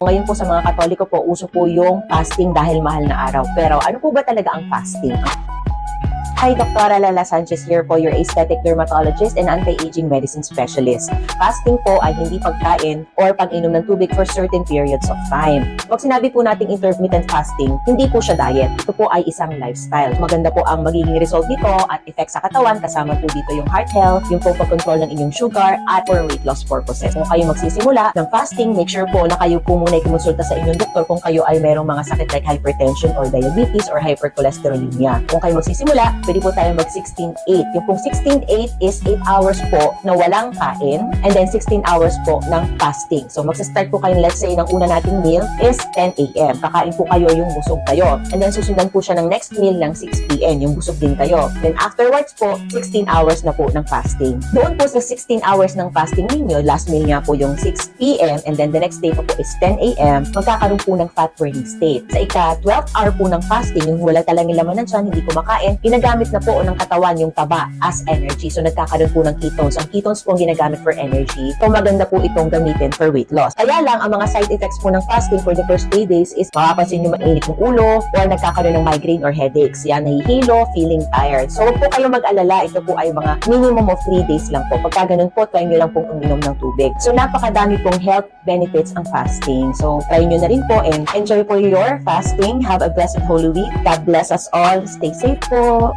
Ngayon po sa mga Katoliko po, uso po yung fasting dahil mahal na araw. Pero ano po ba talaga ang fasting? Hi, Dr. Lala Sanchez here po, your aesthetic dermatologist and anti-aging medicine specialist. Fasting po ay hindi pagkain or pag-inom ng tubig for certain periods of time. Pag sinabi po nating intermittent fasting, hindi po siya diet. Ito po ay isang lifestyle. Maganda po ang magiging result nito at effect sa katawan, kasama po dito yung heart health, yung po pag-control ng inyong sugar, at for weight loss purposes. Kung kayo magsisimula ng fasting, make sure po na kayo po muna ay kumonsulta sa inyong doktor kung kayo ay merong mga sakit like hypertension or diabetes or hypercholesterolemia. Kung kayo magsisimula, pwede po tayo mag 16-8. Yung pong 16-8 is 8 hours po na walang kain and then 16 hours po ng fasting. So magsa-start po kayo, let's say, ng una nating meal is 10 a.m. Kakain po kayo yung busog kayo. And then susundan po siya ng next meal ng 6 p.m. Yung busog din kayo. Then afterwards po, 16 hours na po ng fasting. Doon po sa 16 hours ng fasting ninyo, last meal nga po yung 6 p.m. and then the next day po po is 10 a.m. Magkakaroon po ng fat burning state. Sa ika 12 hour po ng fasting, yung wala talagang laman ng tiyan, hindi kumakain, ginagamit na po ng katawan yung taba as energy. So nagkakaroon po ng ketones. Ang ketones po ang ginagamit for energy. So maganda po itong gamitin for weight loss. Kaya lang, ang mga side effects po ng fasting for the first 3 days is makapansin nyo mainit yung ulo or nagkakaroon ng migraine or headaches. Yan, nahihilo, feeling tired. So huwag po kayo mag-alala. Ito po ay mga minimum of 3 days lang po. Pagka ganun po, try nyo lang pong uminom ng tubig. So napakadami pong health benefits ang fasting. So try nyo na rin po and enjoy po your fasting. Have a blessed Holy Week. God bless us all. Stay safe po.